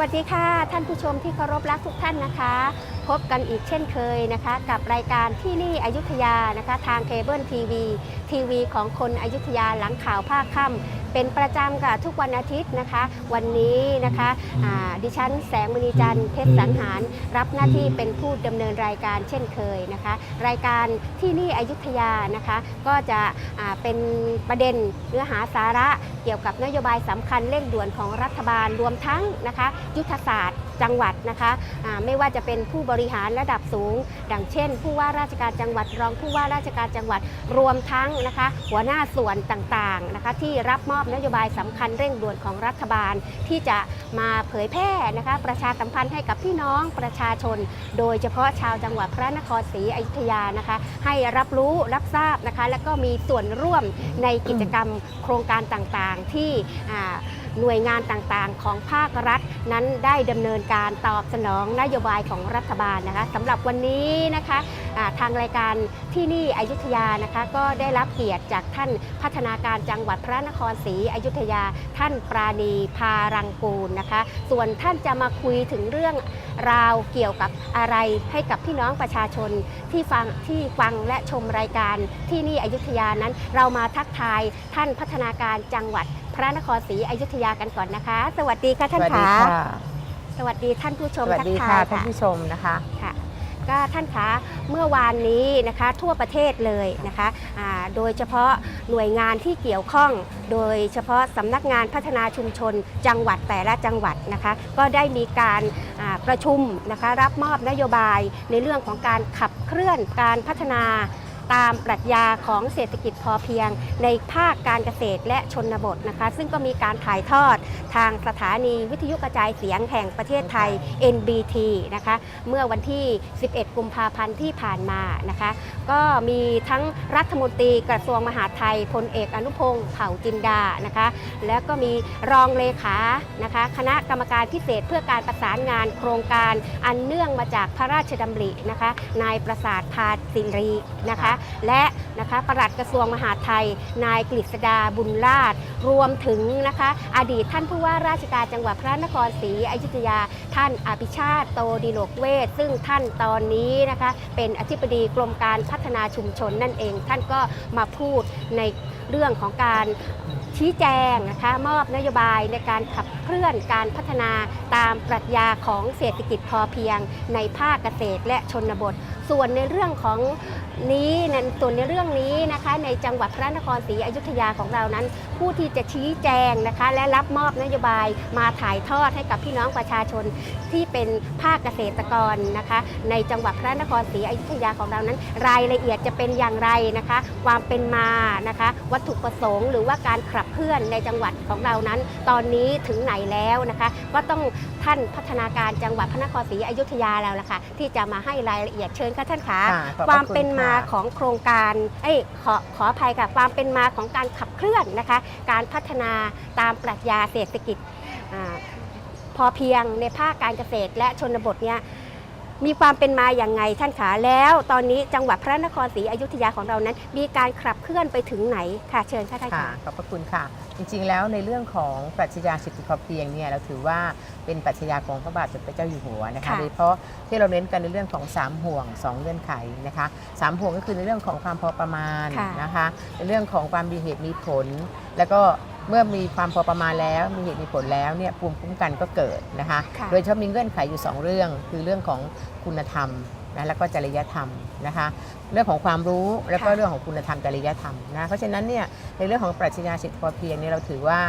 วัสดีค่ะ ท่านผู้ชมที่เคารพรักทุกท่านนะคะ พบกันอีกเช่นเคยนะคะ กับรายการที่นี่อยุธยานะคะ ทางเคเบิลทีวีทีวีของคนอยุธยาหลังข่าวภาคค่ำเป็นประจำค่ะทุกวันอาทิตย์นะคะ วันนี้นะคะดิฉันแสงมณีจันทร์เพชรสันหาร รับหน้าที่เป็นผู้ดำเนินรายการเช่นเคยนะคะ รายการที่นี่อยุธยานะคะ ก็จะเป็นประเด็นเนื้อหาสาระเกี่ยวกับนโยบายสำคัญเร่งด่วนของรัฐบาลรวมทั้งนะคะ ยุทธศาสตร์ จังหวัดนะคะไม่ว่าจะเป็นผู้บริหารระดับสูง ดังเช่น ผู้ว่าราชการจังหวัดรองผู้ว่าราชการจังหวัดรวมทั้งนะคะหัวหน้าส่วนต่างๆนะคะที่รับมอบนโยบายสำคัญเร่งด่วนของรัฐบาลที่จะมาเผยแพร่นะคะประชาสัมพันธ์ให้กับพี่น้องประชาชน โดยเฉพาะชาวจังหวัดพระนครศรีอยุธยานะคะให้รับรู้รับทราบนะคะและก็มีส่วนร่วมในกิจกรรมโครงการต่างๆที่อ่า หน่วยงานต่างๆ ของภาครัฐนั้นได้ดำเนินการตอบสนองนโยบายของรัฐบาลนะคะสำหรับวันนี้นะคะทางรายการที่นี่อยุธยานะคะ ก็ได้รับเกียรติจากท่านพัฒนาการจังหวัดพระนครศรีอยุธยา ท่านปราณีพารังกูลนะคะ ส่วนท่านจะมาคุยถึงเรื่องราวเกี่ยวกับอะไรให้กับพี่น้องประชาชนที่ฟังที่ฟังและชมรายการที่นี่อยุธยานั้น เรามาทักทายท่านพัฒนาการจังหวัด พระนครศรีอยุธยากันก่อนนะคะ สวัสดีค่ะท่านสวัสดีขาค่ะ สวัสดีท่านผู้ชสมวัสทักดีทาค่ะยท่านค่ะผู้ชมนะคะ ค่ะ ก็ท่านคะเมื่อวานนี้นะคะทั่วประเทศเลยนะคะอ่าโดยเฉพาะหน่วยงานที่เกี่ยวข้อง โดยเฉพาะสำนักงานพัฒนาชุมชน จังหวัดแต่ละจังหวัดนะคะ ก็ได้มีการอ่าประชุมนะคะรับมอบนโยบายในเรื่องของการขับเคลื่อนการพัฒนา ตามปรัชญาของเศรษฐกิจพอเพียง ในภาคการเกษตรและชนบทนะคะ ซึ่งก็มีการถ่ายทอดทางสถานีวิทยุกระจายเสียงแห่งประเทศไทย NBT นะคะ เมื่อวันที่ 11 กุมภาพันธ์ที่ผ่านมานะคะ ก็มีทั้งรัฐมนตรีกระทรวงมหาดไทยพลเอกอนุพงศ์เผ่าจินดานะคะ แล้วก็มีรองเลขานะคะ คณะกรรมการพิเศษเพื่อการประสานงานโครงการอันเนื่องมาจากพระราชดำรินะคะ นายประสาทพาสิรีนะคะและนะคะประหลัดกระทรวงมหาดไทย นายกฤษดาบุญราชรวมถึงนะคะอดีตท่านผู้ว่าราชการจังหวัดพระนครศรีอยุธยา ท่านอภิชาติโตดิโลกเวทซึ่งท่านตอนนี้นะคะเป็นอธิบดีกรมการพัฒนาชุมชนนั่นเอง ท่านก็มาพูดในเรื่องของการ ชี้แจงนะคะมอบนโยบายในการขับเคลื่อนการพัฒนาตามปรัชญาของเศรษฐกิจพอเพียง ในภาคเกษตรและชนบท ส่วนในเรื่องของนี้นั้นส่วนในเรื่องนี้นะคะ ในจังหวัดพระนครศรีอยุธยาของเรานั้น ผู้ที่จะชี้แจงนะคะ และรับมอบนโยบายมาถ่ายทอดให้กับพี่น้องประชาชนที่เป็นภาคเกษตรกรนะคะ ในจังหวัดพระนครศรีอยุธยาของเรานั้น รายละเอียดจะเป็นอย่างไรนะคะ ความเป็นมานะคะ วัตถุประสงค์หรือว่าการขับเคลื่อนในจังหวัดของเรานั้น ตอนนี้ถึงไหนแล้วนะคะ ก็ต้องท่านพัฒนาการจังหวัดพระนครศรีอยุธยาแล้วล่ะค่ะที่จะมาให้รายละเอียดเชิญค่ะท่านคะค่ะขอบพระความคุณเป็นมาค่ะ ของโครงการเอ้ยขอขออภัยค่ะความเป็นมาของการขับเคลื่อนนะคะ การพัฒนาตามปรัชญาเศรษฐกิจอาพอเพียงในภาคการเกษตรและชนบทเนี่ย มีความเป็นมาอย่างไงท่านขาแล้ว ตอนนี้จังหวัดพระนครศรีอยุธยาของเรานั้น มีการขับเคลื่อนไปถึงไหนค่ะเชิญค่ะท่านค่ะขาขอบพระคุณค่ะ จริงๆ แล้วในเรื่องของปรัชญาเศรษฐกิจพอเพียงเนี่ยเราถือว่าเป็นปรัชญาของพระบาทสมเด็จพระเจ้าอยู่หัวนะคะค่ะโดยเฉพาะที่เราเน้นกันในเรื่องของ 3 ห่วง 2 เงื่อนไขนะคะสามห่วงก็คือในเรื่องของความพอประมาณค่ะนะคะในเรื่องของความมีเหตุมีผล แล้วก็ เมื่อมีความพอประมาณแล้วมีเหตุมีผลแล้วเนี่ยภูมิคุ้มกันก็เกิดนะคะค่ะโดยเฉพาะมีเงื่อนไขอยู่ 2 เรื่อง คือเรื่องของคุณธรรมนะแล้วก็จริยธรรมนะคะเรื่องของความรู้แล้วก็ค่ะเรื่องของคุณธรรมจริยธรรมนะเพราะฉะนั้นเนี่ยในเรื่องของปรัชญาเศรษฐกิจพอเพียงเนี่ยเราถือว่า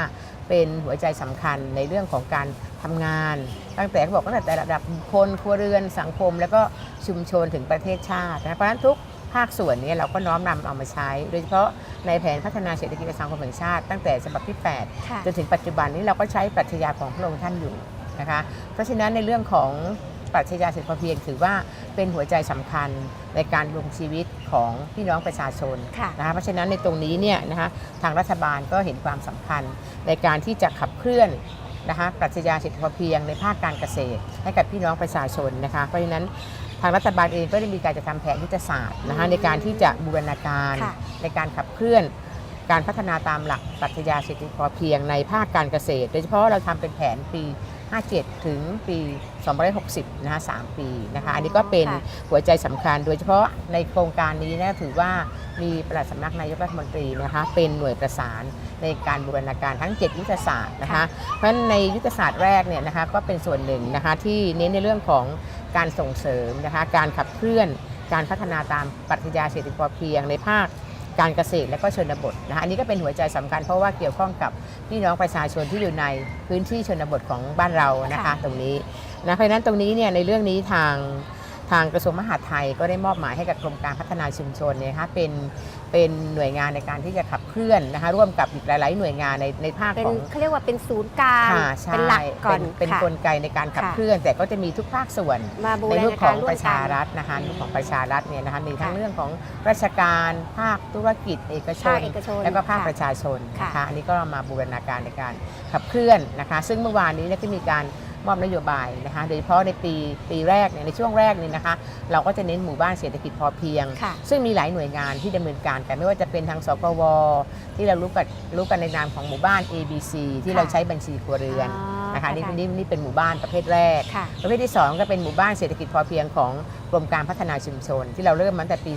เป็นหัวใจสำคัญในเรื่องของการทำงาน ตั้งแต่เขาบอกตั้งแต่ระดับบุคคลครัวเรือนสังคม แล้วก็ชุมชนถึงประเทศชาตินะเพราะฉะนั้นทุกภาคส่วนเนี้เราก็น้อมนำเอามาใช้ โดยเฉพาะในแผนพัฒนาเศรษฐกิจและสังคมแห่งชาติ ตั้งแต่ฉบับที่8ค่ะจนถึงปัจจุบันนี้เราก็ใช้ปรัชญาของพระองค์ท่านอยู่นะคะเพราะฉะนั้นในเรื่องของปรัชญาเศรษฐกิจพอเพียงถือว่าเป็นหัวใจสำคัญในการดำรงชีวิตของพี่น้องประชาชนค่ะนะคะเพราะฉะนั้นในตรงนี้เนี่ยนะคะทางรัฐบาลก็เห็นความสำคัญในการที่จะขับเคลื่อนนะคะปรัชญาเศรษฐกิจพอเพียงในภาคการเกษตร ให้กับพี่น้องประชาชนนะคะเพราะฉะนั้น ทางรัฐบาลเองก็ได้มีการจะทำแผนยุทธศาสตร์นะคะในการที่จะบูรณาการค่ะ ในการขับเคลื่อน การพัฒนาตามหลักปรัชญาเศรษฐกิจพอเพียงในภาคการเกษตร โดยเฉพาะเราทำเป็นแผนปี 57 ถึงปี 2560 นะคะ3ปีนะคะ อันนี้ก็เป็นค่ะหัวใจสำคัญ โดยเฉพาะในโครงการนี้นะถือว่ามีปลัดสำนักนายกรัฐมนตรีนะคะเป็นหน่วยประสานในการบูรณาการทั้ง 7 ยุทธศาสตร์นะคะ ค่ะ เพราะฉะนั้นในยุทธศาสตร์แรกเนี่ยนะคะก็เป็นส่วนหนึ่งนะคะที่เน้นในเรื่องของ การส่งเสริมนะคะการขับเคลื่อนการพัฒนาตามปรัชญาเศรษฐกิจพอเพียงในภาคการเกษตรและก็ชนบทนะคะอันนี้ก็เป็นหัวใจสำคัญเพราะว่าเกี่ยวข้องกับพี่น้องประชาชนที่อยู่ในพื้นที่ชนบทของบ้านเรานะคะค่ะตรงนี้นะเพราะฉะนั้นตรงนี้เนี่ยในเรื่องนี้ทาง ทางกระทรวงมหาดไทยก็ได้มอบหมายให้กับกรมการพัฒนาชุมชนเนี่ยนะคะเป็นเป็นหน่วยงานในการที่จะขับเคลื่อนนะคะร่วมกับอีกหลาย ๆ หน่วยงานในในภาคเป็นของเขาเรียกว่าเป็นศูนย์กลางค่ะใช่เป็นหลักก่อนเป็นค่ะกลไกในการขับค่ะเคลื่อน แต่ก็จะมีทุกภาคส่วนมาบูรในณารูปขกาอรงร่วปมระชากันรัฐนะคะอืมรูปของประชารัฐเนี่ยนะคะมีทั้งค่ะเรื่องของราชการภาคธุรกิจเอกชภานคเอกชนแล้วก็ภาคค่ะประชาชนนะค่ะคะอันนี้ก็มาบูรณาการในการขับเคลื่อนนะคะ ซึ่งเมื่อวานนี้เนี่ยก็มีการ มอบนโยบายนะคะโดยเฉพาะในปีปีแรกเนี่ยในช่วงแรกเนี่ยนะคะ เราก็จะเน้นหมู่บ้านเศรษฐกิจพอเพียงค่ะซึ่งมีหลายหน่วยงานที่ดำเนินการกันไม่ว่าจะเป็นทางสกวที่เรารู้กันรู้กันในนามของหมู่บ้าน ABC ที่ค่ะเราใช้บัญชีครัวเรือนอ๋อนะคะนี่ค่ะนี่นี่เป็นหมู่บ้านประเภทแรกค่ะประเภทที่ 2 ก็เป็นหมู่บ้านเศรษฐกิจพอเพียงของกรมการพัฒนาชุมชน ที่เราเริ่มมาตั้งแต่ปี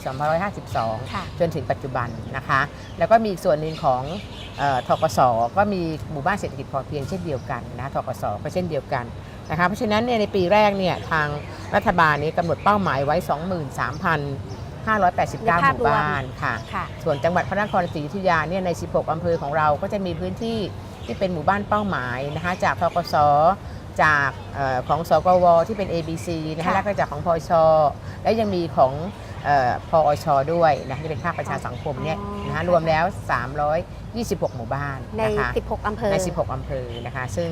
2552ค่ะจนถึงปัจจุบันนะคะ แล้วก็มีอีกส่วนหนึ่งของเออ ทกสก็มีหมู่บ้านเศรษฐกิจพอเพียงเช่นเดียวกันนะทกสก็เช่นเดียวกันนะคะเพราะฉะนั้นเนี่ยในปีแรกเนี่ยทางรัฐบาลนี้กำหนดเป้าหมายไว้ 23,589ในภาหพมู่รวมบ้านค่ะค่ะ ส่วนจังหวัดพระนครศรีอยุธยาเนี่ยใน 16 อำเภอของเราก็จะมีพื้นที่ที่เป็นหมู่บ้านเป้าหมายนะคะจากทกสจากเออของสกวที่เป็น ABC นะคะค่ะแล้วก็จากของพอชและยังมีของ เออพอชด้วยนะที่เป็นภาคประชาสังคมเนี่ยอ๋อ นะคะรวมแล้ว 326 หมู่บ้านใน นะคะ 16 อำเภอ ใน 16 อำเภอ นะคะ ซึ่ง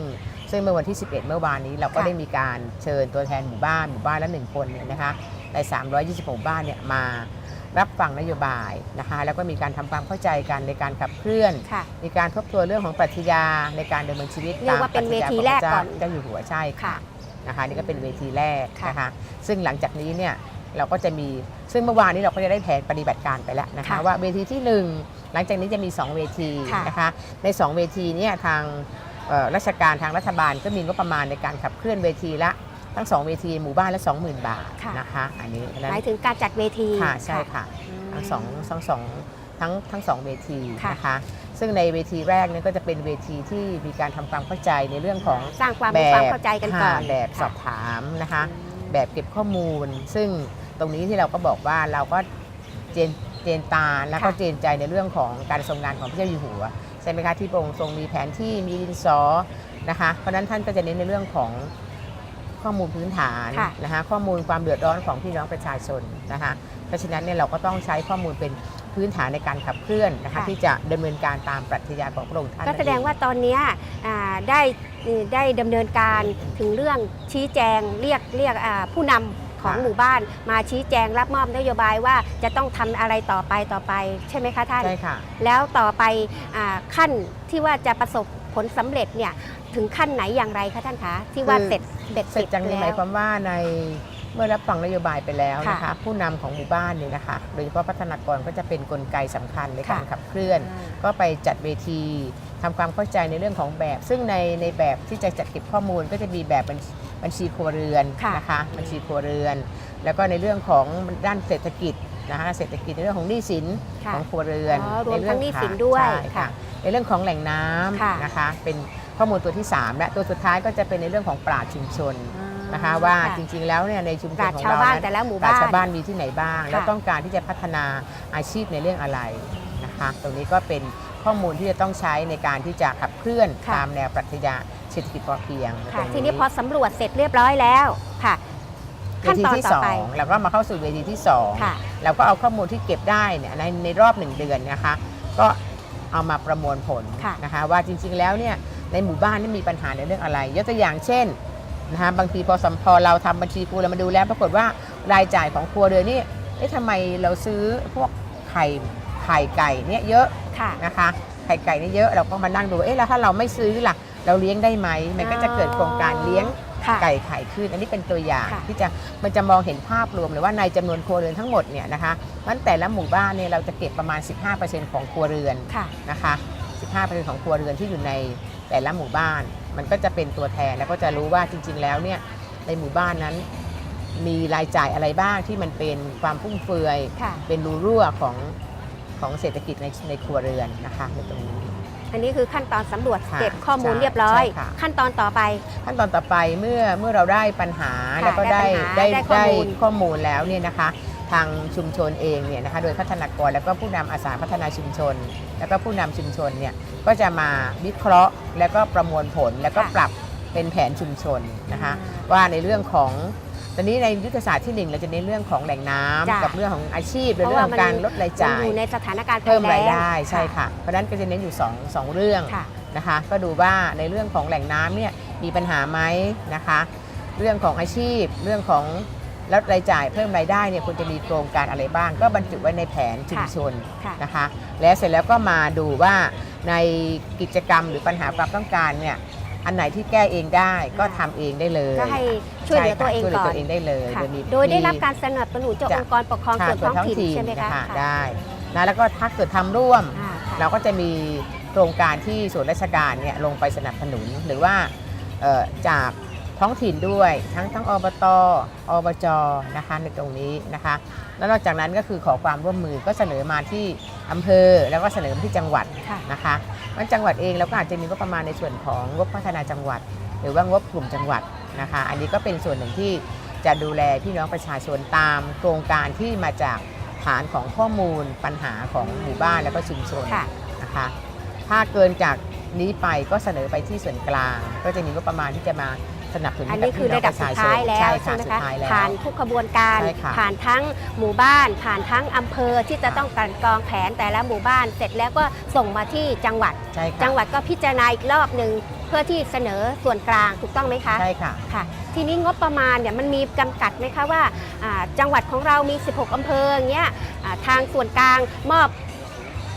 ซึ่งเมื่อวันที่ 11 เมื่อวานนี้ เราก็ค่ะ ได้มีการเชิญตัวแทนหมู่บ้าน หมู่บ้านละหนึ่งคนเนี่ยนะคะ ใน 326หมู่บ้านเนี่ยมารับฟังนโยบายนะคะ แล้วก็มีการทำความเข้าใจกันในการขับเคลื่อน ค่ะ มีการทบทวนเรื่องของปรัชญาในการดำเนินชีวิตเรียกว่าเป็นตมปรัชญเวทีแรกก่อนขงพระเจ้าเจ้าอยู่หัวใช่ค่ะ ค่ะ นะคะนี่ก็เป็นเวทีแรกค่ะนะคะ ซึ่งหลังจากนี้เนี่ย เราก็จะมีซึ่งเมื่อวานนี้เราก็จะได้แผนปฏิบัติการไปแล้วนะคะ ค่ะว่าเวทีที่หนึ่งหลังจากนี้จะมี 2 เวทีค่ะนะคะ ใน 2 เวทีเนี่ยทางเอ่อราชการทางรัฐบาลก็มีงบประมาณในการขับเคลื่อนเวทีละทั้ง 2 เวทีหมู่บ้านละ 20,000 บาทค่ะ นะคะอันนี้ฉะนั้นหมายถึงการจัดเวทีค่ะใช่ค่ะ ทั้งสองทั้งสองทั้งทั้งสองเวทีค่ะ นะคะ ซึ่งในเวทีแรกเนี่ยก็จะเป็นเวทีที่มีการทำความเข้าใจในเรื่องของสร้างความแบรู้ความบเข้าใจกันก่อนค่ะแบบสอบถามนะคะ แบบเก็บข้อมูล ซึ่งตรงนี้ที่เราก็บอกว่าเราก็เจนเจนตาแล้วก็ค่ะเจนใจในเรื่องของการทรงงานของพระเจ้าอยู่หัวใช่ไหมคะที่พระองค์ทรงมีแผนที่มีดินสอนะคะเพราะฉะนั้นท่านก็จะเน้นในเรื่องของข้อมูลพื้นฐานค่ะนะคะข้อมูลความเดือดร้อนของพี่น้องประชาชนนะคะเพราะฉะนั้นเนี่ยเราก็ต้องใช้ข้อมูลเป็น พื้นฐานในการขับเคลื่อนนะคะค่ะ ที่จะดำเนินการตามปรัชญาของพระองค์ท่านก็แสดงนั่นเอว่าตอนเนี้ยอ่าได้ได้ดำเนินการถึงเรื่องชี้แจงเรียกเรียกอ่าผู้นำของค่ะหมู่บ้าน มาชี้แจงรับมอบนโยบายว่าจะต้องทำอะไรต่อไปต่อไปใช่ไหมคะท่าน ใช่ค่ะ แล้วต่อไปอ่าขั้นที่ว่าจะประสบผลสำเร็จเนี่ยถึงขั้นไหนอย่างไรคะท่านคะที่ว่าคือ เสร็จเบ็ดเสร็จจากนี้หแล้มายวความว่าใน เมื่อรับฟังนโยบายไปแล้วนะคะค่ะผู้นำของหมู่บ้านเนี่ยนะคะ โดยเฉพาะพัฒนากรก็จะเป็นกลไกสำคัญในการค่ะขับเคลื่อน ก็ไปจัดเวทีทำความเข้าใจในเรื่องของแบบ ซึ่งในในแบบที่จะจัดเก็บข้อมูลก็จะมีแบบบัญบัญชีครัวเรือนค่ะนะคะบัญชีครัวเรือน แล้วก็ในเรื่องของด้านเศรษฐกิจนะคะเศรษฐกิจในเรื่องของหนี้สินค่ะของครัวเรือนอ๋อรวมใเอทั้งหนี้สินด้วยใช่ค่ะค่ะในเรื่องของแหล่งน้ค่ะำนะคะ เป็นข้อมูลตัวที่ 3 และตัวสุดท้ายก็จะเป็นในเรื่องของปราชญ์ชุมชน นะคะ ว่าจริงๆแล้วเนี่ยในชุมชปรานชญ์ของชาวเราบ้านนั้นแต่ละหมู่ปราชบ้าญ์นชาวบ้านมีที่ไหนบ้าง แล้วค่ะต้องการที่จะพัฒนาอาชีพในเรื่องอะไรนะคะ ตรงนี้ก็เป็นข้อมูลที่จะต้องใช้ในการที่จะขับเคลื่อนค่ะตามแนวปรัชญาเศรษฐกิจพอเพียงค่ะตรงทีนี้พอสำรวจเสร็จเรียบร้อยแล้วค่ะเวขั้นทีตอนที่ต่อสอไปงเราก็มาเข้าสู่เวทีที่สองค่ะเราก็เอาข้อมูลที่เก็บได้เนี่ยในในรอบหนึ่งเดือนนะคะ ก็เอามาประมวลผลค่ะนะคะ ว่าจริงๆแล้วเนี่ยในหมู่บ้านนี่มีปัญหาในเรื่องอะไร ยกตัวอย่างเช่น นะคะบางทีพอสัมพอเราทำบัญชีครัวเรามาดูแล้ว ปรากฏว่ารายจ่ายของครัวเรือนนี่เอ๊ะทำไมเราซื้อพวกไข่ไข่ไก่เนี่ยเยอะค่ะนะคะไข่ไก่นี่เยอะเราก็มานั่งดูเอ๊ะแล้วถ้าเราไม่ซื้อล่ะเราเลี้ยงได้ไหมมันก็จะเกิดโครงการเลี้ยงค่ะไก่ไข่ขึ้นอันนี้เป็นตัวอย่างค่ะที่จะมันจะมองเห็นภาพรวมเลยว่าในจำนวนครัวเรือนทั้งหมดเนี่ยนะคะมันแต่ละหมู่บ้านเนี่ยเราจะเก็บประมาณ 15%ของครัวเรือนค่ะนะคะ 15%ของครัวเรือนที่อยู่ในแต่ละหมู่บ้าน มันก็จะเป็นตัวแทนแล้วก็จะรู้ว่าจริง ๆ แล้วเนี่ยในหมู่บ้านนั้น มีรายจ่ายอะไรบ้างที่มันเป็นความฟุ่มเฟือย ค่ะ เป็นรูรั่วของของเศรษฐกิจในในครัวเรือนนะคะในตรงนี้ อันนี้คือขั้นตอนสำรวจค่ะเก็บข้อมูลใช่เรียบร้อย ใช่ค่ะ ขั้นตอนต่อไป ขั้นตอนต่อไปเมื่อเมื่อเราได้ปัญหาค่ะแล้วก็ได้ได้ได้ปัญหาได้ข้อได้มูล ข้อมูลแล้วเนี่ยนะคะ ทางชุมชนเองเนี่ยนะคะโดยพัฒนากรแล้วก็ผู้นำอาสาพัฒนาชุมชน แล้วก็ผู้นำชุมชนเนี่ยก็จะมาวิเคราะห์ แล้วก็ประมวลผลแล้วก็ปรับเป็นแผนชุมชนนะคะว่าในเรื่องของตอนนี้ในยุทธศาสตร์ที่หนึ่งเราจะในนเรื่องของแหล่งน้ำจ้ะกับเรื่องของอาชีพเพและราะเรื่องว่าขอมันงการลดรายจ่ายอยู่ในสถานการณ์ภัเพิ่มแล้รายงได้ใช่ค่ะเพราะฉะนั้นก็จะเน้นอยู่2องสองเรื่องค่ะนะคะ ก็ดูว่าในเรื่องของแหล่งน้ำเนี่ยมีปัญหาไหมนะคะ เรื่องของอาชีพเรื่องของ ลดรายจ่ายเพิ่มรายได้เนี่ยควรจะมีโครงการอะไรบ้าง ก็บรรจุไว้ในแผนชุมชนค่ะนะคะ แล้วเสร็จแล้วก็มาดูว่าในกิจกรรมหรือปัญหาความต้องการเนี่ยอันไหนที่แก้เองได้ก็ทำเองได้เลย ก็ให้ช่วยเหลือตัวเองใช่ค่ะช่วยเหลืก่ออนตัวเองได้เลยค่ะโดยมีโดยได้รับมีการสนับสนุนจากจากองค์กรปกครองส่วนท้องถิ่นใช่ไหมคะนค่ะได้นะแล้วก็ถ้าเกิดทำร่วมอ่าค่ะเราก็จะมีโครงการที่ส่วนราชการเนี่ยลงไปสนับสนุนหรือว่าเอ่อจาก ท้องถิ่นด้วย ทั้งทั้งอบตอบจนะคะในตรงนี้นะคะ แล้วนอกจากนั้นก็คือขอความร่วมมือก็เสนอมาที่อำเภอแล้วก็เสนอมาที่จังหวัดค่ะนะคะมันจังหวัดเองเราก็อาจจะมีงบประมาณในส่วนของงบพัฒนาจังหวัด หรือว่างบกลุ่มจังหวัดนะคะ อันนี้ก็เป็นส่วนหนึ่งที่จะดูแลพี่น้องประชาชนตามโครงการที่มาจากฐานของข้อมูลปัญหาของหมู่บ้านแล้วก็ชุมชนค่ะนะคะ ถ้าเกินจากนี้ไปก็เสนอไปที่ส่วนกลาง ก็จะมีงบประมาณที่จะมา สนับสนุนอันกับนี้คือพี่น้องระดับประสุชาดชนท้ายแล้วใช่ใช่ค่ะไหมสุดคะท้ายแล้วผ่านทุกขบวนการใช่ค่ะผ่านทั้งหมู่บ้าน ผ่านทั้งอำเภอที่จะค่ะต้องการกรองแผนแต่ละหมู่บ้าน เสร็จแล้วก็ส่งมาที่จังหวัดใช่ค่ะจังหวัดก็พิจารณาอีกรอบหนึ่งเพื่อที่เสนอส่วนกลางถูกต้องไหมคะใช่ค่ะค่ะ ทีนี้งบประมาณเนี่ยมันมีจำกัดไหมคะว่าอ่าจังหวัดของเรามี 16อำเภออย่างเงี้ยอ่าทางส่วนกลางมอบ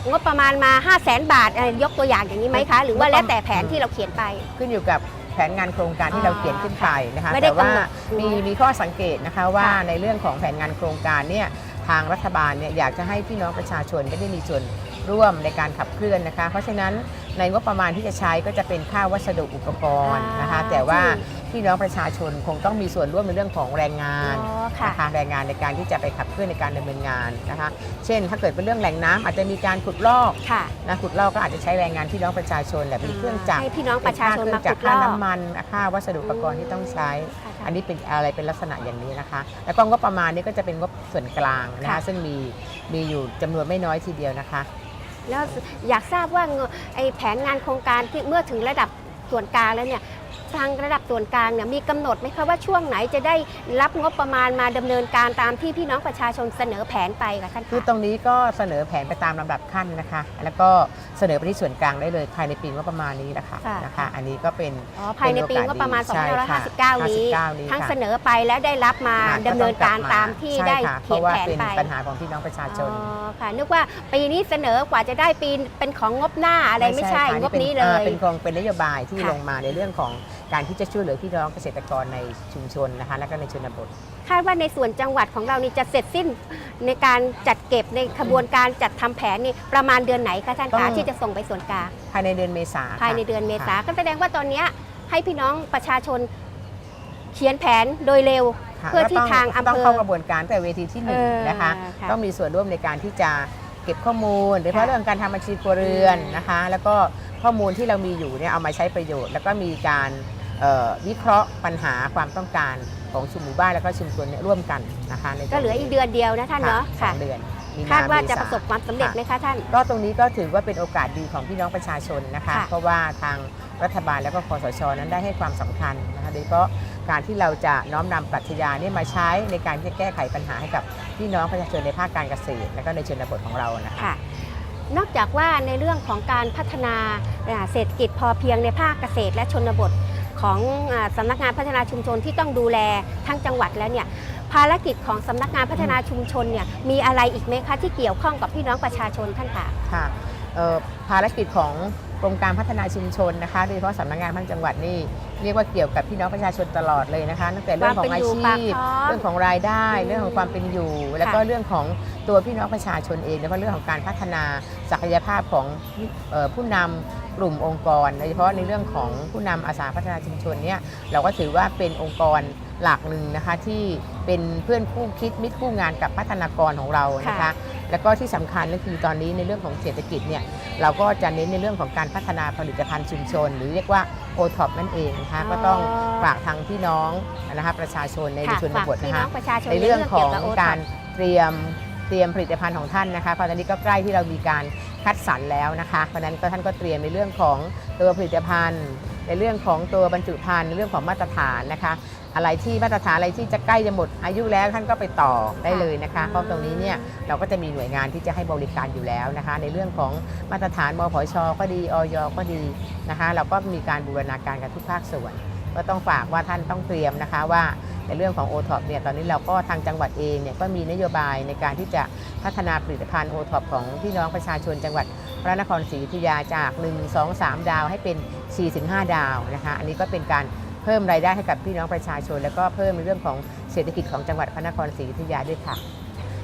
งบประมาณมา 5 0 0แสนบาทอะยกตัวอย่างอย่างนี้ไหมคะ หรือว่าแล้วแต่แผนที่เราเขียนไปขึ้นอยู่กับ แผนงานโครงการที่อ๋อเราเขียนขึ้นไปนะคะไม่ได้แต่ว่ากำหนดมีมีข้อสังเกตนะคะว่าค่ะในเรื่องของแผนงานโครงการเนี่ยทางรัฐบาลเนี่ยอยากจะให้พี่น้องประชาชนไม่ได้มีส่วนร่วมในการขับเคลื่อนนะคะ เพราะฉะนั้นในงบประมาณที่จะใช้ก็จะเป็นค่าวัสดุอุปกรณ์นะคะอ่าแต่ว่า พี่น้องประชาชนคงต้องมีส่วนร่วมในเรื่องของแรงงานอ๋อค่ะ นะคะแรงงานในการที่จะไปขับเคลื่อนในการดำเนินงานนะคะ เช่น ถ้าเกิดเป็นเรื่องแหล่งน้ำอาจจะมีการขุดลอกค่ะนะขุดลอกก็อาจจะใช้แรงงานพี่น้องประชาชนแหละเป็นเครื่องจักรให้พี่น้องประชาชนเป็มาค่ขุดลค่าอก น้ำมันค่าวัสดุอุปกรณ์ที่ต้องใช้ ค่ะอันนี้เป็นอะไรเป็นลักษณะอย่างนี้นะคะ แล้วก็งบประมาณนี้ก็จะเป็นงบส่วนกลางนะคะค่ะซึ่งมีมีอยู่จำนวนไม่น้อยทีเดียวนะคะ แล้วอยากทราบว่าเงินไอแผนงานโครงการที่เมื่อถึงระดับส่วนกลางแล้วเนี่ย ทางระดับส่วนกลางเนี่ยมีกำหนดไหมคะว่าช่วงไหนจะได้รับงบประมาณมาดำเนินการตามที่พี่น้องประชาชนเสนอแผนไปค่ะท่านคือคะตรงนี้ก็เสนอแผนไปตามลำดับขั้นนะคะ แล้วก็เสนอไปที่ส่วนกลางได้เลยภายในปีงบประมาณนี้แหละค่ะค่ะนะคะ อันนี้ก็เป็นอ๋อภายในปีงบประมาณใช่ค่ะ2559นี้59 นี้ ทั้งค่ะเสนอไปและได้รับมาอ่ดำเนินการตามที่ใช่ได้ค่ะเพเขียนราะว่าแผนเป็นไปปัญหาของพี่น้องประชาชนอ๋อค่ะนึกว่าปีนี้เสนอกว่าจะได้ปีเป็นของงบหน้าอะไรไม่ใช่ค่ะงบนี้เลอ่ายเป็นโครงเป็นนโยบายที่ค่ะลงมาในเรื่องของ การที่จะช่วยเหลือพี่น้องเกษตรกรในชุมชนนะคะและก็ในชนบท คาดว่าในส่วนจังหวัดของเรานี่จะเสร็จสิ้นในการจัดเก็บในขบวนการจัดทำแผนนี่ประมาณเดือนไหนคะท่านต้คะอง ที่จะส่งไปส่วนกลางภายในเดือนเมษาภายในค่ะเดือนเมษาค่ะก็แสดงว่าตอนเนี้ยให้พี่น้องประชาชนเขียนแผนโดยเร็ว ค่ะเพื่อที่ก็ต้ทางอำเภอต้องเข้ากระบวนการแต่เวทีที่หนึ่งเออนะคะ ค่ะต้องมีส่วนร่วมในการที่จะเก็บข้อมูลโดยเฉพาะค่ะเรื่องการทำบัญชีครัวเรือนนะคะ แล้วก็ข้อมูลที่เรามีอยู่เนี่ยเอามาใช้ประโยชน์ แล้วก็มีการเอ่อ วิเคราะห์ปัญหาความต้องการของชุมหมู่บ้านแล้วก็ชุมชนเนี่ยร่วมกันนะคะในตรงก็เหลืออีกเดือนเดียวนะท่านเนาะสอค่ะงเดือนมีนคาดว่าจะเมษประสบความสำเร็จไหมคะท่าน ก็ตรงนี้ก็ถือว่าเป็นโอกาสดีของพี่น้องประชาชนนะคะค่ะเพราะว่าทางรัฐบาลและก็คอสชนั้นได้ให้ความสำคัญนะคะโดยเฉพาะการที่เราจะน้อมนำปรัชญาเนี่ยมาใช้ในการที่จะแก้ไขปัญหาให้กับพี่น้องประชาชนในภาคการเกษตร และก็ในชนบทของเรานะคะค่ะนอกจากว่าในเรื่องของการพัฒนาอ่าเศรษฐกิจพอเพียงในภาคเกษตรและชนบท ของอาสำนักงานพัฒนาชุมชนที่ต้องดูแลทั้งจังหวัดแล้วเนี่ยภารกิจของสำนักงานพัฒนาชุมชนเนี่ยมีอะไรอีกไหมคะที่เกี่ยวข้องกับพี่น้องประชาชนท่านคะค่ะภารกิจของกรมการพัฒนาชุมชนนะคะโดยเฉพาะสำนักงานพัฒนาจังหวัดนี่ เรียกว่าเกี่ยวกับพี่น้องประชาชนตลอดเลยนะคะตั้งแต่เรื่องของอาชีความเป็นอยู่พปากท้องเรื่องของรายได้อืมเรื่องของความเป็นอยู่ แล้วก็เรื่องของตัวพี่น้องประชาชนเองแล้วก็เรื่องของการพัฒนาศักยภาพของเอ่อผู้นำกลุ่มองค์กรโดยเฉพาะในเรื่องของผู้นำอาสาพัฒนาชุมชนเนี่ยเราก็ถือว่าเป็นองค์กรหลักหนึ่งนะคะที่เป็นเพื่อนคู่คิดมิตรคู่งานกับพัฒนากรของเรานะคะค่ะ แล้วก็ที่สำคัญก็คือตอนนี้ในเรื่องของเศรษฐกิจเนี่ยเราก็จะเน้นในเรื่องของการพัฒนาผลิตภัณฑ์ชุมชน หรือเรียกว่า o t o p นั่นเองนะคะก็ต้องฝากทางพี่น้องนะคะประชาชนในค่ะชนฝากบทพี่นะน้อคะงประชาชนในเรื่องของกี่ยวบการเตรียมเตรียมผลิตภัณฑ์ของท่านนะคะเพราะตอนนี้ก็ใกล้ที่เรามีการคัดสรรแล้วนะคะเพราะฉะนั้นก็ท่านก็เตรียมในเรื่องของตัวผลิตภัณฑ์ ในเรื่องของตัวบรรจุภัณฑ์ในเรื่องของมาตรฐานนะคะ อะไรที่มาตรฐานอะไรที่จะใกล้จะหมดอายุแล้วท่านก็ไปต่อได้เลยนะคะเพราะตรงนี้เนี่ยเราก็จะมีหน่วยงานที่จะให้บริการอยู่แล้วนะคะ ในเรื่องของมาตรฐานมพชก็ดีออยก็ดีนะคะ เราก็มีการบูรณาการกับทุกภาคส่วน ก็ต้องฝากว่าท่านต้องเตรียมนะคะว่าในเรื่องของ o t o p เนี่ยตอนนี้เราก็ทางจังหวัดเองเนี่ยก็มีนโยบายในการที่จะพัฒนาผลิตภัณฑ์ o t o p ของพี่น้องประชาชนจังหวัดพระนครศรีอยุธยาจาก 1 2 3 ดาวให้เป็น 4-5 ดาวนะคะ อันนี้ก็เป็นการ เพิ่มรายได้ให้กับพี่น้องประชาชน แล้วก็เพิ่มในเรื่องของเศรษฐกิจของจังหวัดพระนครศรีอยุธยาด้วยค่ะ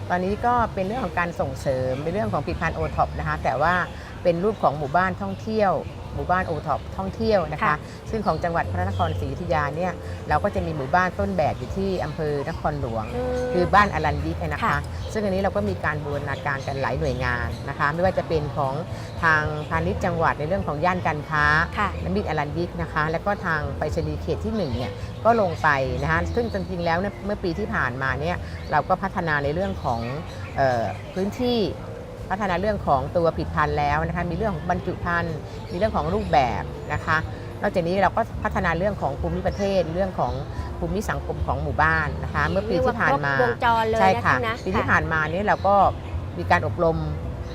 ตอนนี้ก็เป็นเรื่องของการส่งเสริมในเรื่องของผลิตภัณฑ์โอท็อปนะคะแต่ว่าเป็นรูปของหมู่บ้านท่องเที่ยว หมู่บ้านโอท็อปท่องเที่ยวนะคะ ค่ะซึ่งของจังหวัดพระนครศรีอยุธยาเนี่ยเราก็จะมีหมู่บ้านต้นแบบอยู่ที่อำเภอนครหลวงมคือบ้านอลันยิกนะคะ ค่ะ ซึ่งอันนี้เราก็มีการบูรณาการกันหลายหน่วยงานนะคะ ไม่ว่าจะเป็นของทางพาณิชย์จังหวัดในเรื่องของย่านการค้า ค่ะ น้ำมิตรอลันยิกนะคะ แล้วก็ทางไปรษณีย์เขตที่1เนี่ยก็ลงไปนะคะซึ่งจริงๆแล้วเนี่ยเมื่อปีที่ผ่านมาเนี่ยเราก็พัฒนาในเรื่องของเออพื้นที่ พัฒนาเรื่องของตัวผลิดพันธ์แล้วนะคะมีเรื่องของบรรจุภัณฑ์มีเรื่องของรูปแบบนะคะนอกจากนี้เราก็พัฒนาเรื่องของภูมิประเทศเรื่องของภูมิสังคมของหมู่บ้านนะคะ เมื่อปีที่ผ่านมาเรียกว่ครบวงจรเลยใช่นะค่ะท่านนะปีที่ค่ะผ่านมาเนี่ยเราก็มีการอบรม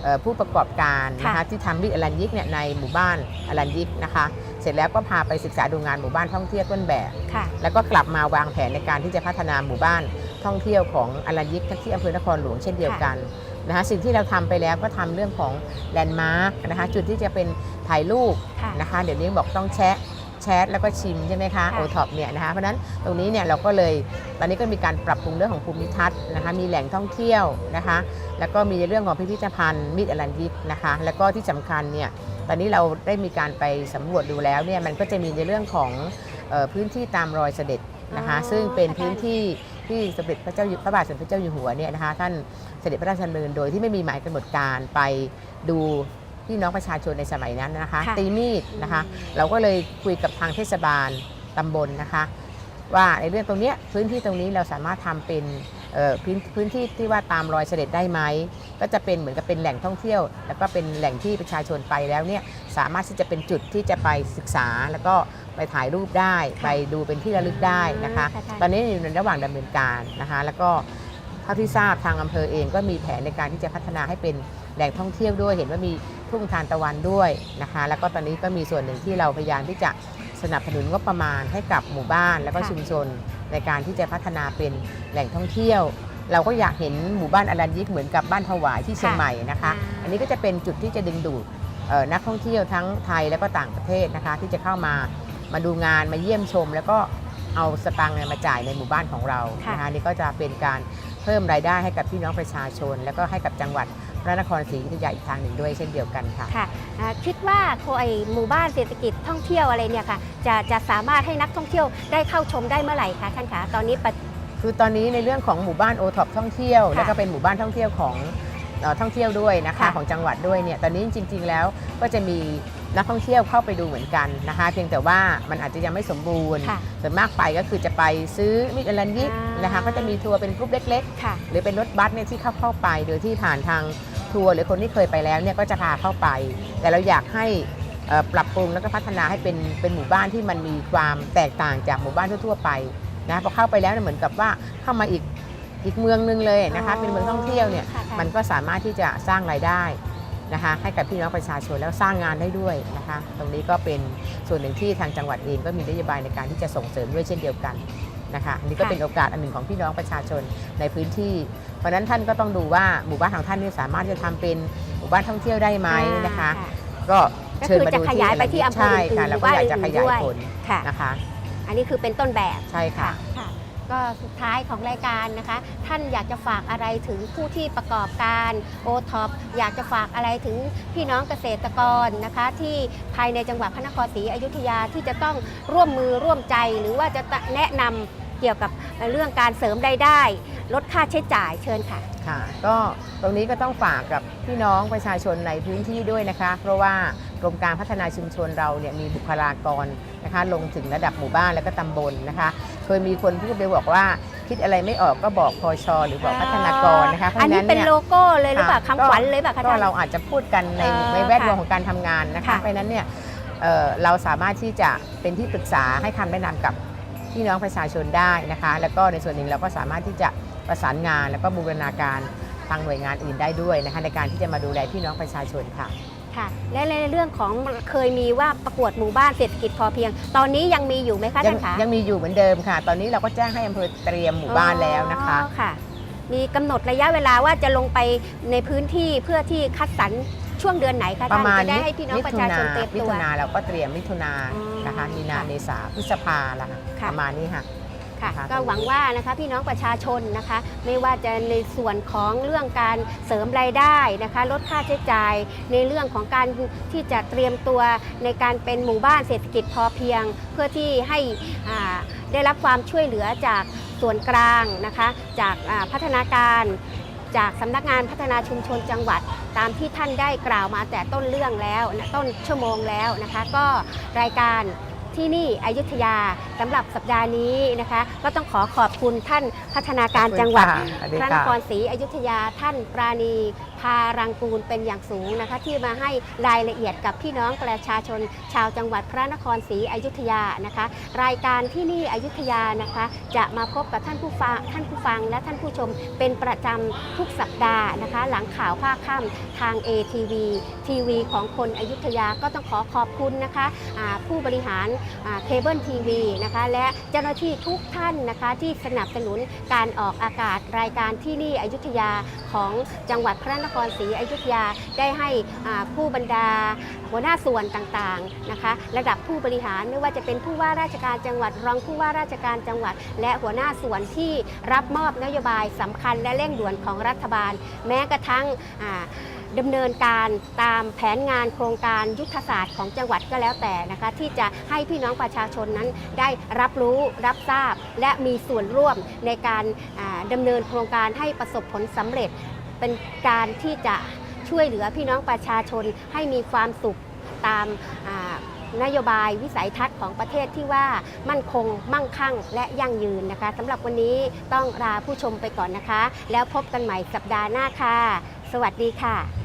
เอ่อผู้ประกอบการนะค่ะคะที่ทำวิทย์อลันยิกเนี่ยในหมู่บ้านอลันยิกนะคะ เสร็จแล้วก็พาไปศึกษาดูงานหมู่บ้านท่องเที่ยวต้นแบบค่ะแล้วก็กลับมาวางแผนในการที่จะพัฒนาหมู่บ้านท่องเที่ยวของอลันยิกที่อำเภอนครหลวงเช่นเดียวกัน นะคะสิ่งที่เราทำไปแล้วก็ทำเรื่องของแลนด์มาร์กนะคะจุดที่จะเป็นถ่ายรูปค่ะนะคะเดี๋ยวนี้บอกต้องแชะแชทแล้วก็ชิมใช่ไหมคะค่ะโอท็อปเนี่ยนะคะเพราะฉะนั้นตรงนี้เนี่ยเราก็เลยตอนนี้ก็มีการปรับปรุงเรื่องของภูมิทัศน์นะคะมีแหล่งท่องเที่ยวนะคะ แล้วก็มีในเรื่องของพิพิธภัณฑ์มิตรอลันยิกนะคะ แล้วก็ที่สำคัญเนี่ยตอนนี้เราได้มีการไปสำรวจดูแล้วเนี่ยมันก็จะมีในเรื่องของเออพื้นที่ตามรอยเสด็จนะคะอ๋อซึ่งเป็นค่ะพื้นที่ที่สมเด็จพระเจ้าอยู่พระบาทสมเด็จพระเจ้าอยู่หัวเนี่ยนะคะท่าน เสด็จพระราชดำเนินโดยที่ไม่มีหมายกำหนดการไปดูพี่น้องประชาชนในสมัยนั้นนะคะ ค่ะตีมีดนะคะเราก็เลยคุยกับทางเทศบาลตำบลนะคะ ว่าในเรื่องตรงเนี้ยพื้นที่ตรงนี้เราสามารถทำเป็นเอ่อพื้นพื้นที่ที่ว่าตามรอยเสด็จได้ไหมก็จะเป็นเหมือนกับเป็นแหล่งท่องเที่ยว แล้วก็เป็นแหล่งที่ประชาชนไปแล้วเนี่ยสามารถที่จะเป็นจุดที่จะไปศึกษา แล้วก็ไปถ่ายรูปได้ ไปดูเป็นที่ระลึกได้นะคะ ค่ะค่ะ ตอนนี้อยู่ในระหว่างดำเนินการนะคะ แล้วก็ เท่าที่ทราบทางอำเภอเองก็มีแผนในการที่จะพัฒนาให้เป็นแหล่งท่องเที่ยวด้วย เห็นว่ามีทุ่งทานตะวันด้วยนะคะ แล้วก็ตอนนี้ก็มีส่วนหนึ่งที่เราพยายามที่จะสนับสนุนงบประมาณให้กับหมู่บ้าน แล้วก็ค่ะ ชุมชนในการที่จะพัฒนาเป็นแหล่งท่องเที่ยว เราก็อยากเห็นหมู่บ้านอรัญยิกเหมือนกับบ้านถวายที่เชียงใหม่นะคะอ่าอันนี้ก็จะเป็นจุดที่จะดึงดูดเอ่อนักท่องเที่ยวทั้งไทยและก็ต่างประเทศนะคะ ที่จะเข้ามามาดูงานมาเยี่ยมชม แล้วก็เอาสตังค์เนี่ยมาจ่ายในหมู่บ้านของเราค่ะ นะคะนี่ก็จะเป็นการ เพิ่มรายได้ให้กับพี่น้องประชาชน แล้วก็ให้กับจังหวัดพระนครศรีอยุธยาอีกทางหนึ่งด้วยเช่นเดียวกันค่ะ ค่ะอ่าคิดว่าโคไอหมู่บ้านเศรษฐกิจท่องเที่ยวอะไรเนี่ยค่ะจะจะสามารถให้นักท่องเที่ยวได้เข้าชมได้เมื่อไหร่คะท่านคะตอนนี้ปะคือตอนนี้ในเรื่องของหมู่บ้านโอท็อปท่องเที่ยว ค่ะแล้วก็เป็นหมู่บ้านท่องเที่ยวของเอ่อท่องเที่ยวด้วยนะคะค่ะของจังหวัดด้วยเนี่ยตอนนี้จริง ๆ แล้วก็จะมี นักท่องเที่ยวเข้าไปดูเหมือนกันนะคะ เพียงแต่ว่ามันอาจจะยังไม่สมบูรณ์ ค่ะส่วนมากไปก็คือจะไปซื้อมิตรอลันยิกอ่าน นะคะ ก็จะมีทัวร์เป็นกรุ๊ปเล็ก ค่ะ ๆ หรือเป็นรถบัสเนี่ยที่เข้าเข้าไป โดยที่ผ่านทางทัวร์หรือคนที่เคยไปแล้วเนี่ยก็จะพาเข้าไป แต่เราอยากให้เอ่อปรับปรุงแล้วก็พัฒนาให้เป็นเป็นหมู่บ้านที่มันมีความแตกต่างจากหมู่บ้านทั่วๆไปนะพอเข้าไปแล้วเนี่ยเหมือนกับว่าเข้ามาอีกอีกเมืองหนึงเลยนะคะอ๋อเป็นเมืองท่องเที่ยวเนี่ยค่ะค่ะ มันก็สามารถที่จะสร้างรายได้ นะคะให้กับพี่น้องประชาชนแล้วสร้างงานได้ด้วยนะคะตรงนี้ก็เป็นส่วนหนึ่งที่ทางจังหวัดเองก็มีนโยบายในการที่จะส่งเสริมด้วยเช่นเดียวกันนะคะอันนี้ก็ค่ะเป็นโอกาสอันหนึ่งของพี่น้องประชาชนในพื้นที่ เพราะฉะนั้นท่านก็ต้องดูว่าหมู่บ้านของท่านนี่สามารถจะทำเป็นหมู่บ้านท่องเที่ยวได้ไหมนะคะอ่าก็ก็เชิญคือมาจะดูขที่ยายไปที่อำเภอใช่อื่นๆค่ะหเรารือก็ว่าอยากจะขยายอื่นๆด้วยผลค่ะนะคะ อันนี้คือเป็นต้นแบบใช่ค่ะค่ะ ก็สุดท้ายของรายการนะคะ ท่านอยากจะฝากอะไรถึงผู้ที่ประกอบการโอท็อปอยากจะฝากอะไรถึงพี่น้องเกษตรกรนะคะ ที่ภายในจังหวัดพระนครศรีอยุธยาที่จะต้องร่วมมือร่วมใจ หรือว่าจะแนะนำ เกี่ยวกับเรื่องการเสริมรายได้ ลดค่าใช้จ่ายเชิญค่ะ ค่ะ ก็ตรงนี้ก็ต้องฝากกับพี่น้องประชาชนในพื้นที่ด้วยนะคะ เพราะว่ากรมการพัฒนาชุมชนเราเนี่ยมีบุคลากรนะคะลงถึงระดับหมู่บ้านและก็ตำบลนะคะ เคยมีคนพูดไปบอกว่าคิดอะไรไม่ออกก็บอกพอชหรือบอกพัฒนากรนะคะเพราะอันฉะนี้นั้นเป็นเนี่ย โลโก้เลยหรือเปล่าค่ะคำขวัญเลยหรือเปล่าคะก็ท่าน เราอาจจะพูดกันในเอ่อในแวดวงค่ะของการทำงานนะคะค่ะเพราะฉะนั้นเนี่ยเอ่อเราสามารถที่จะเป็นที่ปรึกษาให้คำแนะนำกับ พี่น้องประชาชนได้นะคะ แล้วก็ในส่วนหนึ่งเราก็สามารถที่จะประสานงาน แล้วก็บูรณาการทางหน่วยงานอื่นได้ด้วยนะคะในการที่จะมาดูแลพี่น้องประชาชนค่ะค่ะและในเรื่องของเคยมีว่าประกวดหมู่บ้านเศรษฐกิจพอเพียง ตอนนี้ยังมีอยู่ไหมคะยัท่านคะยังมีอยู่เหมือนเดิมค่ะ ตอนนี้เราก็แจ้งให้อำเภอเตรียมหมู่บ้านแล้วนะคะอ๋อค่ะ มีกำหนดระยะเวลาว่าจะลงไปในพื้นที่เพื่อที่คัดสรร ช่วงเดือนไหนคะปท่าระนมาณจะได้ให้พี่น้องประชาชนเตรียมมิตัว ถุนาเราก็เตรียมมิถุนาอ๋อนะคะมีนาค่ะเมษาพฤษภาละค่ะค่ะประมาณนี้ค่ะ ค่ะนะคะก็หวังว่านะคะพี่น้องประชาชนนะคะ ไม่ว่าจะในส่วนของเรื่องการเสริมรายได้นะคะ ลดค่าใช้จ่าย ในเรื่องของการที่จะเตรียมตัวในการเป็นหมู่บ้านเศรษฐกิจพอเพียง เพื่อที่ให้อ่าได้รับความช่วยเหลือจากส่วนกลางนะคะ จากอ่าพัฒนาการ จากสำนักงานพัฒนาชุมชนจังหวัด ตามที่ท่านได้กล่าวมาแต่ต้นเรื่องแล้วนะต้นชั่วโมงแล้วนะคะ ก็รายการ ที่นี่อยุธยาสำหรับสัปดาห์นี้นะคะ ก็ต้องขอขอบคุณท่านพัฒนาการจังหวัดขอบคุณค่ะสวัสดีพระนค่ะครศรีอยุธยาท่านปราณีพารังกูลเป็นอย่างสูงนะคะ ที่มาให้รายละเอียดกับพี่น้องประชาชน ชาวจังหวัดพระนครศรีอยุธยานะคะ รายการที่นี่อยุธยานะคะ จะมาพบกับท่านผู้ฟังท่านผู้ฟังและท่านผู้ชมเป็นประจำทุกสัปดาห์นะคะ หลังข่าวภาคค่ำทาง ATV ทีวีของคนอยุธยาก็ต้องขอขอบคุณนะคะอ่าผู้บริหารเคเบิลทีวีนะคะและเจ้าหน้าที่ทุกท่านนะคะที่สนับสนุนการออกอากาศรายการที่นี่อยุธยาของจังหวัดพระนครศรีอยุธยาได้ให้ผู้บรรดาหัวหน้าส่วนต่างๆนะคะระดับผู้บริหารไม่ว่าจะเป็นผู้ว่าราชการจังหวัดรองผู้ว่าราชการจังหวัด และหัวหน้าส่วนที่รับมอบนโยบายสำคัญและเร่งด่วนของรัฐบาล แม้กระทั่งอ่า ดำเนินการตามแผนงานโครงการยุทธศาสตร์ของจังหวัดก็แล้วแต่นะคะ ที่จะให้พี่น้องประชาชนนั้นได้รับรู้รับทราบ และมีส่วนร่วมในการอ่าดำเนินโครงการให้ประสบผลสำเร็จ เป็นการที่จะช่วยเหลือพี่น้องประชาชนให้มีความสุขตามนโยบายวิสัยทัศน์ของประเทศที่ว่ามั่นคง มั่งคั่ง และยั่งยืนนะคะสำหรับวันนี้ต้องลาผู้ชมไปก่อนนะคะ แล้วพบกันใหม่สัปดาห์หน้าค่ะ สวัสดีค่ะ